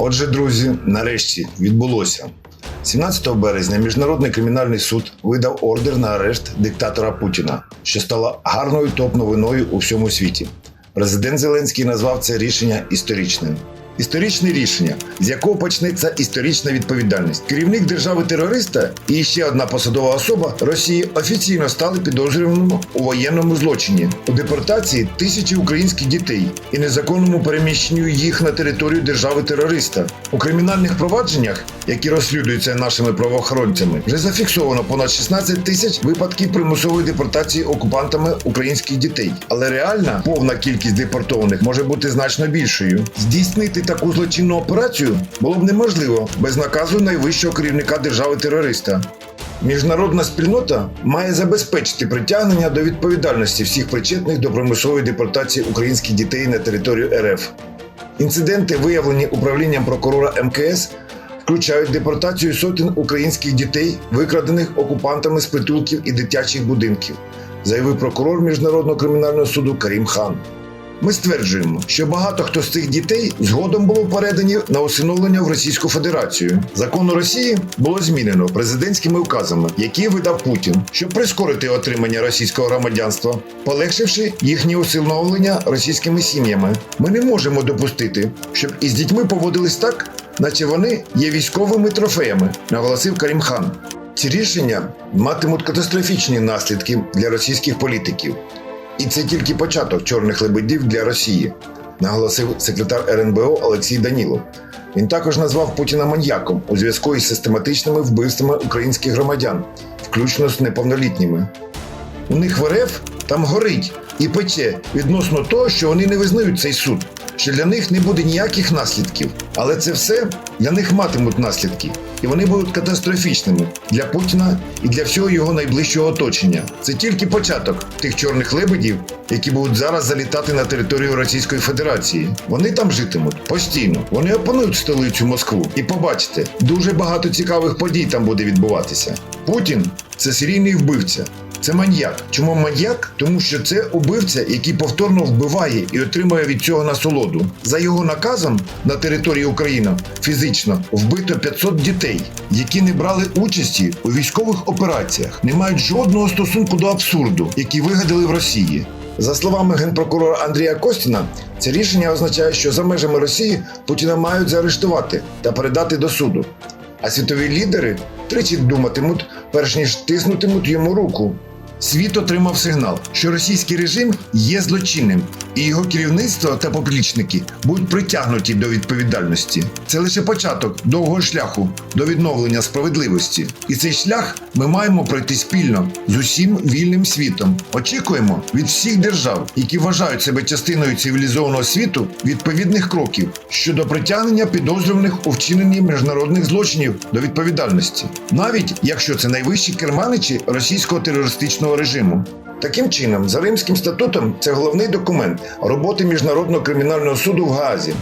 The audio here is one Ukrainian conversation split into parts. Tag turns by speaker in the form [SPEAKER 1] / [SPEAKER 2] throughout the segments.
[SPEAKER 1] Отже, друзі, нарешті відбулося. 17 березня Міжнародний кримінальний суд видав ордер на арешт диктатора Путіна, що стало гарною топ-новиною у всьому світі. Президент Зеленський назвав це рішення історичним. Історичне рішення, з якого почнеться історична відповідальність. Керівник держави-терориста і ще одна посадова особа Росії офіційно стали підозрюваними у воєнному злочині у депортації тисячі українських дітей і незаконному переміщенню їх на територію держави-терориста. У кримінальних провадженнях, які розслідуються нашими правоохоронцями, вже зафіксовано понад 16 тисяч випадків примусової депортації окупантами українських дітей. Але реальна повна кількість депортованих може бути значно більшою. Здійснити таку злочинну операцію було б неможливо без наказу найвищого керівника держави-терориста. Міжнародна спільнота має забезпечити притягнення до відповідальності всіх причетних до примусової депортації українських дітей на територію РФ. Інциденти, виявлені управлінням прокурора МКС, включають депортацію сотень українських дітей, викрадених окупантами з притулків і дитячих будинків, заявив прокурор Міжнародного кримінального суду Карім Хан. Ми стверджуємо, що багато хто з цих дітей згодом було передані на усиновлення в Російську Федерацію. Закон Росії було змінено президентськими указами, які видав Путін, щоб прискорити отримання російського громадянства, полегшивши їхнє усиновлення російськими сім'ями. Ми не можемо допустити, щоб із дітьми поводились так, наче вони є військовими трофеями, наголосив Карім Хан. Ці рішення матимуть катастрофічні наслідки для російських політиків. І це тільки початок чорних лебедів для Росії, наголосив секретар РНБО Олексій Данілов. Він також назвав Путіна маньяком у зв'язку із систематичними вбивствами українських громадян, включно з неповнолітніми. У них в РФ там горить і пече відносно того, що вони не визнають цей суд, що для них не буде ніяких наслідків. Але це все для них матимуть наслідки, і вони будуть катастрофічними для Путіна і для всього його найближчого оточення. Це тільки початок тих чорних лебедів, які будуть зараз залітати на територію Російської Федерації. Вони там житимуть постійно. Вони опанують столицю Москву. І побачите, дуже багато цікавих подій там буде відбуватися. Путін це серійний вбивця. Це маньяк. Чому маньяк? Тому що це убивця, який повторно вбиває і отримує від цього насолоду. За його наказом на території України фізично вбито 500 дітей, які не брали участі у військових операціях, не мають жодного стосунку до абсурду, який вигадали в Росії. За словами генпрокурора Андрія Костіна, це рішення означає, що за межами Росії Путіна мають заарештувати та передати до суду. А світові лідери тричі думатимуть, перш ніж тиснутимуть йому руку. Світ отримав сигнал, що російський режим є злочинним, і його керівництво та поплічники будуть притягнуті до відповідальності. Це лише початок довгого шляху до відновлення справедливості. І цей шлях ми маємо пройти спільно з усім вільним світом. Очікуємо від всіх держав, які вважають себе частиною цивілізованого світу, відповідних кроків щодо притягнення підозрюваних у вчиненні міжнародних злочинів до відповідальності, навіть якщо це найвищі керманичі російського терористичного режиму. Таким чином, за Римським статутом, це головний документ роботи Міжнародного кримінального суду в Гаазі.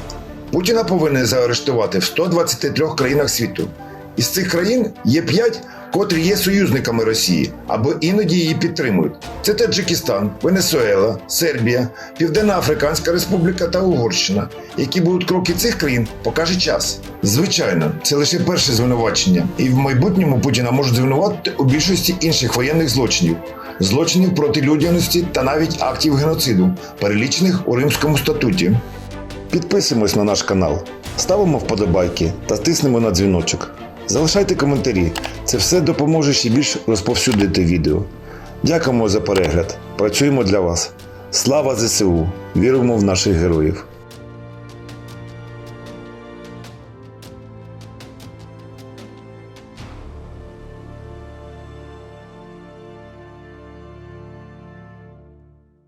[SPEAKER 1] Путіна повинен заарештувати в 123 країнах світу. Із цих країн є 5, котрі є союзниками Росії або іноді її підтримують. Це Таджикистан, Венесуела, Сербія, Південна Африканська Республіка та Угорщина. Які будуть кроки цих країн, покаже час. Звичайно, це лише перше звинувачення, і в майбутньому Путіна можуть звинуватити у більшості інших воєнних злочинів, злочинів проти людяності та навіть актів геноциду, перелічених у Римському статуті. Підписуємось на наш канал, ставимо вподобайки та тиснемо на дзвіночок. Залишайте коментарі, це все допоможе ще більш розповсюдити відео. Дякуємо за перегляд. Працюємо для вас. Слава ЗСУ! Віримо в наших героїв!